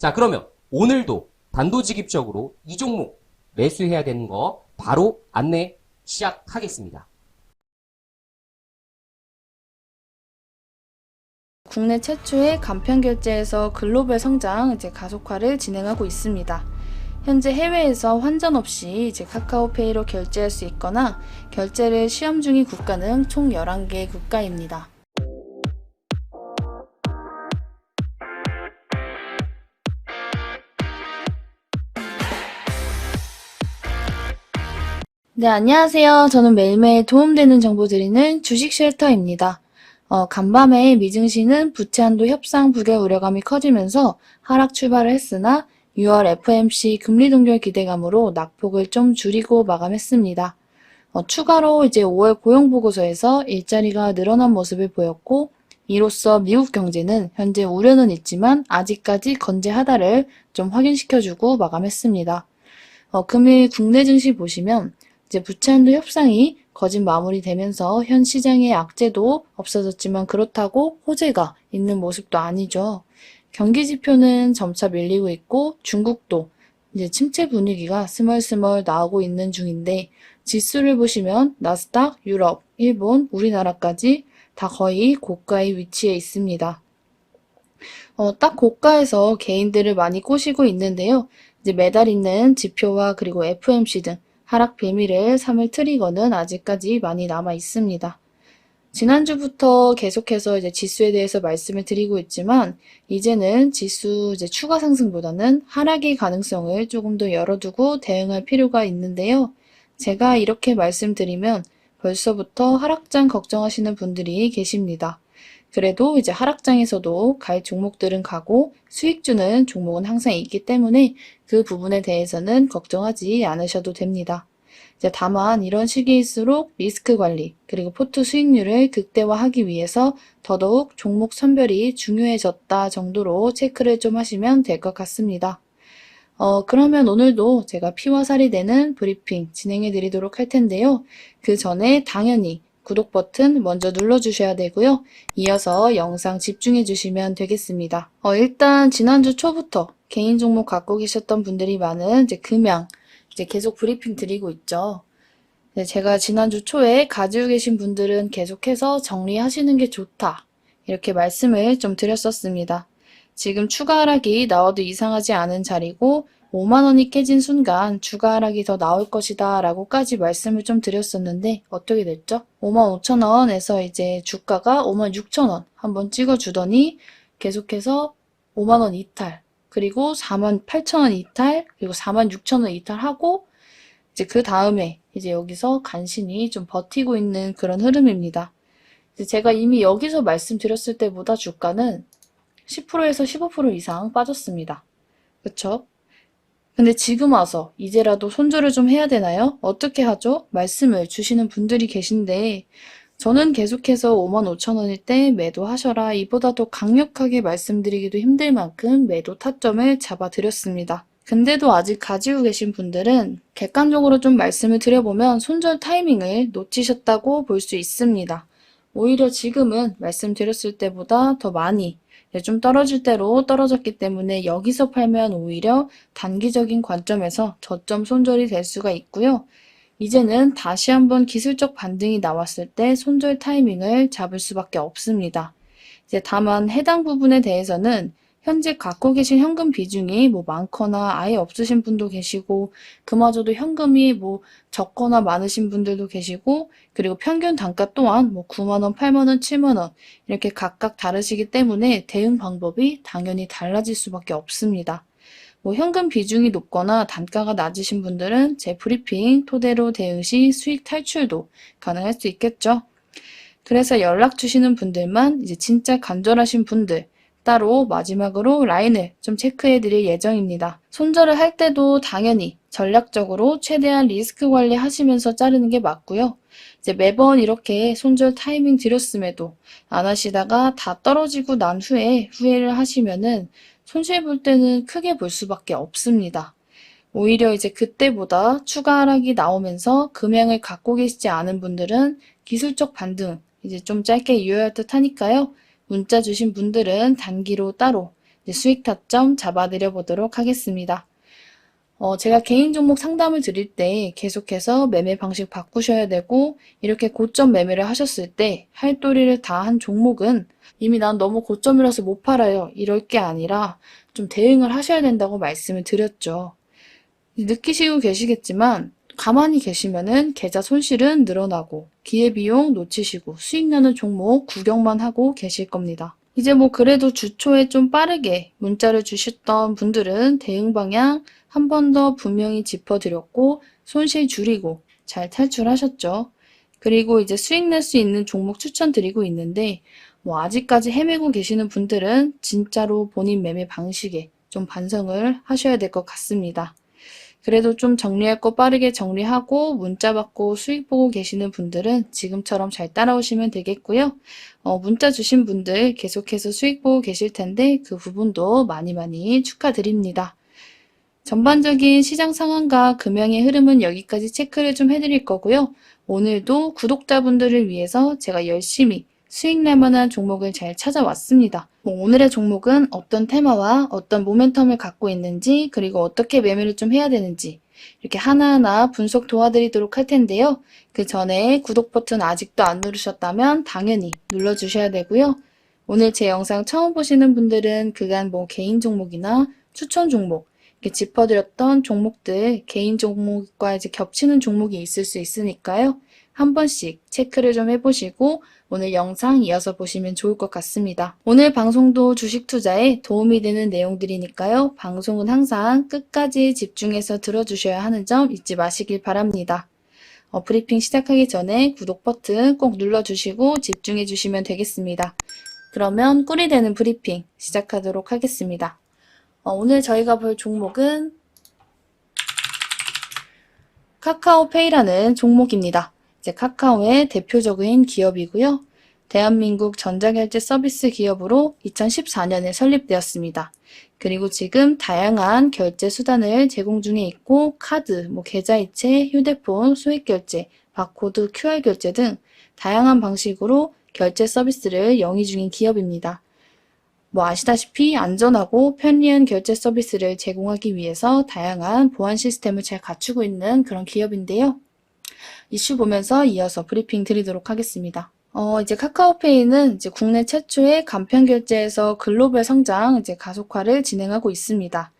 자 그러면 오늘도 단도직입적으로 이 종목 매수해야 되는 거 바로 안내 시작하겠습니다. 국내 최초의 간편 결제에서 글로벌 성장 이제 가속화를 진행하고 있습니다. 현재 해외에서 환전 없이 이제 카카오페이로 결제할 수 있거나 결제를 시험 중인 국가는 총 11개 국가입니다. 네, 안녕하세요. 저는 매일매일 도움되는 정보 드리는 주식 쉘터입니다. 어, 간밤에 미증시는 부채 한도 협상 부결 우려감이 커지면서 하락 출발을 했으나 6월 FMC 금리 동결 기대감으로 낙폭을 좀 줄이고 마감했습니다. 어, 추가로 이제 5월 고용 보고서에서 일자리가 늘어난 모습을 보였고 이로써 미국 경제는 현재 우려는 있지만 아직까지 건재하다를 좀 확인시켜주고 마감했습니다. 어, 금일 국내 증시 보시면 이제 부채한도 협상이 거진 마무리되면서 현 시장의 악재도 없어졌지만 그렇다고 호재가 있는 모습도 아니죠. 경기 지표는 점차 밀리고 있고 중국도 이제 침체 분위기가 스멀스멀 나오고 있는 중인데 지수를 보시면 나스닥, 유럽, 일본, 우리나라까지 다 거의 고가의 위치에 있습니다. 어, 딱 고가에서 개인들을 많이 꼬시고 있는데요. 이제 매달 있는 지표와 그리고 FMC 등 하락 비밀을 삼을 트리거는 아직까지 많이 남아 있습니다. 지난주부터 계속해서 이제 지수에 대해서 말씀을 드리고 있지만, 이제는 지수 이제 추가 상승보다는 하락의 가능성을 조금 더 열어두고 대응할 필요가 있는데요. 제가 이렇게 말씀드리면 벌써부터 하락장 걱정하시는 분들이 계십니다. 그래도 이제 하락장에서도 갈 종목들은 가고 수익 주는 종목은 항상 있기 때문에 그 부분에 대해서는 걱정하지 않으셔도 됩니다. 다만 이런 시기일수록 리스크 관리 그리고 포트 수익률을 극대화하기 위해서 더더욱 종목 선별이 중요해졌다 정도로 체크를 좀 하시면 될 것 같습니다. 어, 그러면 오늘도 제가 피와 살이 되는 브리핑 진행해 드리도록 할 텐데요. 그 전에 당연히 구독 버튼 먼저 눌러주셔야 되고요. 이어서 영상 집중해 주시면 되겠습니다. 어, 일단 지난주 초부터 개인 종목 갖고 계셨던 분들이 많은 이제 금양 이제 계속 브리핑 드리고 있죠. 네, 제가 지난주 초에 가지고 계신 분들은 계속해서 정리하시는 게 좋다. 이렇게 말씀을 좀 드렸었습니다. 지금 추가 하락이 나와도 이상하지 않은 자리고 5만 원이 깨진 순간 추가 하락이 더 나올 것이다 라고까지 말씀을 좀 드렸었는데 어떻게 됐죠? 5만 5천 원에서 이제 주가가 5만 6천 원 한번 찍어주더니 계속해서 5만 원 이탈 그리고 4만 8천 원 이탈 그리고 4만 6천 원 이탈하고 이제 그 다음에 이제 여기서 간신히 좀 버티고 있는 그런 흐름입니다. 제가 이미 여기서 말씀드렸을 때보다 주가는 10%에서 15% 이상 빠졌습니다. 그쵸? 근데 지금 와서 이제라도 손절을 좀 해야 되나요? 어떻게 하죠? 말씀을 주시는 분들이 계신데 저는 계속해서 5만 5천 원일 때 매도하셔라 이보다 더 강력하게 말씀드리기도 힘들 만큼 매도 타점을 잡아드렸습니다. 근데도 아직 가지고 계신 분들은 객관적으로 좀 말씀을 드려보면 손절 타이밍을 놓치셨다고 볼 수 있습니다. 오히려 지금은 말씀드렸을 때보다 더 많이 네, 좀 떨어질 대로 떨어졌기 때문에 여기서 팔면 오히려 단기적인 관점에서 저점 손절이 될 수가 있고요. 이제는 다시 한번 기술적 반등이 나왔을 때 손절 타이밍을 잡을 수밖에 없습니다. 이제 다만 해당 부분에 대해서는 현재 갖고 계신 현금 비중이 뭐 많거나 아예 없으신 분도 계시고 그마저도 현금이 뭐 적거나 많으신 분들도 계시고 그리고 평균 단가 또한 뭐 9만 원, 8만 원, 7만 원 이렇게 각각 다르시기 때문에 대응 방법이 당연히 달라질 수밖에 없습니다. 뭐 현금 비중이 높거나 단가가 낮으신 분들은 제 브리핑 토대로 대응 시 수익 탈출도 가능할 수 있겠죠. 그래서 연락 주시는 분들만 이제 진짜 간절하신 분들 따로 마지막으로 라인을 좀 체크해 드릴 예정입니다. 손절을 할 때도 당연히 전략적으로 최대한 리스크 관리 하시면서 자르는 게 맞고요. 이제 매번 이렇게 손절 타이밍 드렸음에도 안 하시다가 다 떨어지고 난 후에 후회를 하시면은 손실 볼 때는 크게 볼 수밖에 없습니다. 오히려 이제 그때보다 추가 하락이 나오면서 금양을 갖고 계시지 않은 분들은 기술적 반등 이제 좀 짧게 유효할 듯 하니까요. 문자 주신 분들은 단기로 따로 수익 타점 잡아드려 보도록 하겠습니다. 어, 제가 개인 종목 상담을 드릴 때 계속해서 매매 방식 바꾸셔야 되고, 이렇게 고점 매매를 하셨을 때 할도리를 다 한 종목은 이미 난 너무 고점이라서 못 팔아요. 이럴 게 아니라 좀 대응을 하셔야 된다고 말씀을 드렸죠. 느끼시고 계시겠지만, 가만히 계시면은 계좌 손실은 늘어나고, 기회비용 놓치시고, 수익 나는 종목 구경만 하고 계실 겁니다. 이제 뭐 그래도 주초에 좀 빠르게 문자를 주셨던 분들은 대응 방향 한 번 더 분명히 짚어드렸고 손실 줄이고 잘 탈출하셨죠. 그리고 이제 수익 낼 수 있는 종목 추천드리고 있는데 뭐 아직까지 헤매고 계시는 분들은 진짜로 본인 매매 방식에 좀 반성을 하셔야 될 것 같습니다. 그래도 좀 정리할 거 빠르게 정리하고 문자 받고 수익 보고 계시는 분들은 지금처럼 잘 따라오시면 되겠고요. 어, 문자 주신 분들 계속해서 수익 보고 계실 텐데 그 부분도 많이 많이 축하드립니다. 전반적인 시장 상황과 금융의 흐름은 여기까지 체크를 좀 해드릴 거고요. 오늘도 구독자분들을 위해서 제가 열심히 수익 날 만한 종목을 잘 찾아왔습니다. 뭐 오늘의 종목은 어떤 테마와 어떤 모멘텀을 갖고 있는지 그리고 어떻게 매매를 좀 해야 되는지 이렇게 하나하나 분석 도와드리도록 할 텐데요. 그 전에 구독 버튼 아직도 안 누르셨다면 당연히 눌러주셔야 되고요. 오늘 제 영상 처음 보시는 분들은 그간 뭐 개인 종목이나 추천 종목 이렇게 짚어드렸던 종목들 개인 종목과 이제 겹치는 종목이 있을 수 있으니까요. 한 번씩 체크를 좀 해보시고 오늘 영상 이어서 보시면 좋을 것 같습니다. 오늘 방송도 주식 투자에 도움이 되는 내용들이니까요. 방송은 항상 끝까지 집중해서 들어주셔야 하는 점 잊지 마시길 바랍니다. 어, 브리핑 시작하기 전에 구독 버튼 꼭 눌러주시고 집중해 주시면 되겠습니다. 그러면 꿀이 되는 브리핑 시작하도록 하겠습니다. 어, 오늘 저희가 볼 종목은 카카오페이라는 종목입니다. 이제 카카오의 대표적인 기업이고요. 대한민국 전자결제 서비스 기업으로 2014년에 설립되었습니다. 그리고 지금 다양한 결제 수단을 제공 중에 있고 카드, 뭐 계좌이체, 휴대폰, 소액결제, 바코드, QR 결제 등 다양한 방식으로 결제 서비스를 영위 중인 기업입니다. 뭐 아시다시피 안전하고 편리한 결제 서비스를 제공하기 위해서 다양한 보안 시스템을 잘 갖추고 있는 그런 기업인데요. 이슈 보면서 이어서 브리핑 드리도록 하겠습니다. 어, 이제 카카오페이는 이제 국내 최초의 간편 결제에서 글로벌 성장 이제 가속화를 진행하고 있습니다.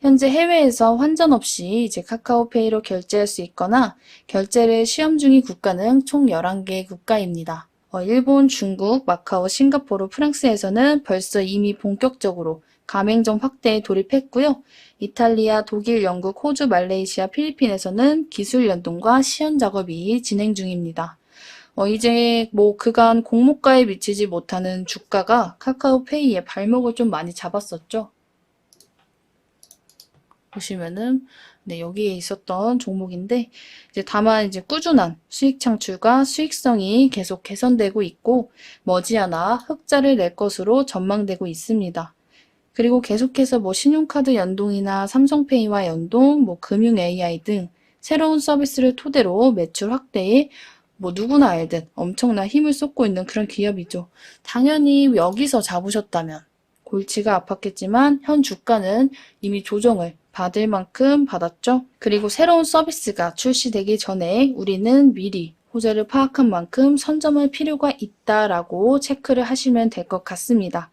현재 해외에서 환전 없이 이제 카카오페이로 결제할 수 있거나 결제를 시험 중인 국가는 총 11개 국가입니다. 어, 일본, 중국, 마카오, 싱가포르, 프랑스에서는 벌써 이미 본격적으로 가맹점 확대에 돌입했고요. 이탈리아, 독일, 영국, 호주, 말레이시아, 필리핀에서는 기술 연동과 시연 작업이 진행 중입니다. 어, 이제 뭐 그간 공모가에 미치지 못하는 주가가 카카오페이의 발목을 좀 많이 잡았었죠. 보시면은 네, 여기에 있었던 종목인데 이제 다만 이제 꾸준한 수익 창출과 수익성이 계속 개선되고 있고 머지않아 흑자를 낼 것으로 전망되고 있습니다. 그리고 계속해서 뭐 신용카드 연동이나 삼성페이와 연동, 뭐 금융 AI 등 새로운 서비스를 토대로 매출 확대에 뭐 누구나 알듯 엄청난 힘을 쏟고 있는 그런 기업이죠. 당연히 여기서 잡으셨다면 골치가 아팠겠지만 현 주가는 이미 조정을 받을 만큼 받았죠. 그리고 새로운 서비스가 출시되기 전에 우리는 미리 호재를 파악한 만큼 선점할 필요가 있다라고 체크를 하시면 될 것 같습니다.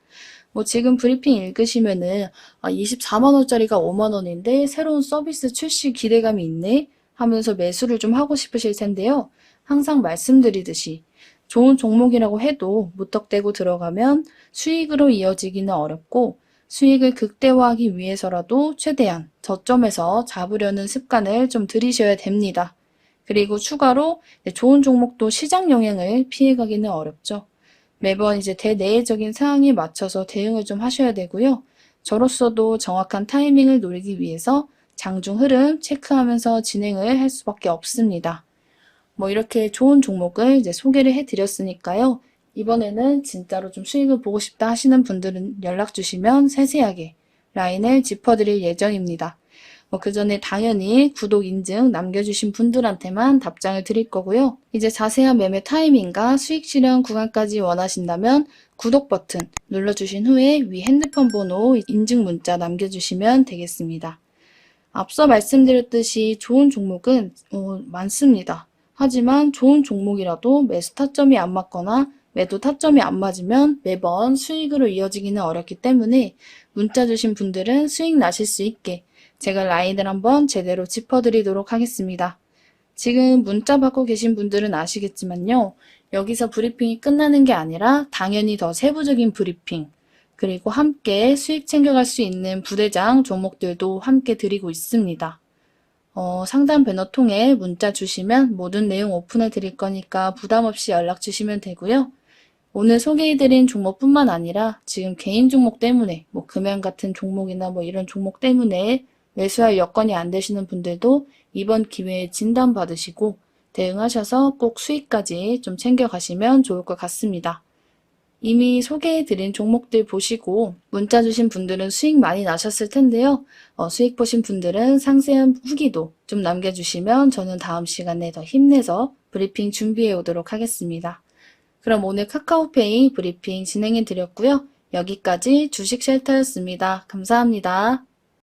뭐 지금 브리핑 읽으시면은 아, 24만 원짜리가 5만 원인데 새로운 서비스 출시 기대감이 있네 하면서 매수를 좀 하고 싶으실 텐데요. 항상 말씀드리듯이 좋은 종목이라고 해도 무턱대고 들어가면 수익으로 이어지기는 어렵고 수익을 극대화하기 위해서라도 최대한 저점에서 잡으려는 습관을 좀 들이셔야 됩니다. 그리고 추가로 좋은 종목도 시장 영향을 피해가기는 어렵죠. 매번 이제 대내적인 상황에 맞춰서 대응을 좀 하셔야 되고요. 저로서도 정확한 타이밍을 노리기 위해서 장중 흐름 체크하면서 진행을 할 수밖에 없습니다. 뭐 이렇게 좋은 종목을 이제 소개를 해드렸으니까요. 이번에는 진짜로 좀 수익을 보고 싶다 하시는 분들은 연락 주시면 세세하게 라인을 짚어드릴 예정입니다. 뭐 그 전에 당연히 구독 인증 남겨주신 분들한테만 답장을 드릴 거고요. 이제 자세한 매매 타이밍과 수익 실현 구간까지 원하신다면 구독 버튼 눌러주신 후에 위 핸드폰 번호 인증 문자 남겨주시면 되겠습니다. 앞서 말씀드렸듯이 좋은 종목은 어, 많습니다. 하지만 좋은 종목이라도 매수 타점이 안 맞거나 매도 타점이 안 맞으면 매번 수익으로 이어지기는 어렵기 때문에 문자 주신 분들은 수익 나실 수 있게 제가 라인을 한번 제대로 짚어드리도록 하겠습니다. 지금 문자 받고 계신 분들은 아시겠지만요. 여기서 브리핑이 끝나는 게 아니라 당연히 더 세부적인 브리핑, 그리고 함께 수익 챙겨갈 수 있는 부대장 종목들도 함께 드리고 있습니다. 어, 상담 배너 통해 문자 주시면 모든 내용 오픈해 드릴 거니까 부담 없이 연락 주시면 되고요. 오늘 소개해드린 종목뿐만 아니라 지금 개인 종목 때문에 뭐 금연 같은 종목이나 뭐 이런 종목 때문에 매수할 여건이 안 되시는 분들도 이번 기회에 진단 받으시고 대응하셔서 꼭 수익까지 좀 챙겨가시면 좋을 것 같습니다. 이미 소개해드린 종목들 보시고 문자 주신 분들은 수익 많이 나셨을 텐데요. 어, 수익 보신 분들은 상세한 후기도 좀 남겨주시면 저는 다음 시간에 더 힘내서 브리핑 준비해 오도록 하겠습니다. 그럼 오늘 카카오페이 브리핑 진행해 드렸고요. 여기까지 주식 쉘터였습니다. 감사합니다.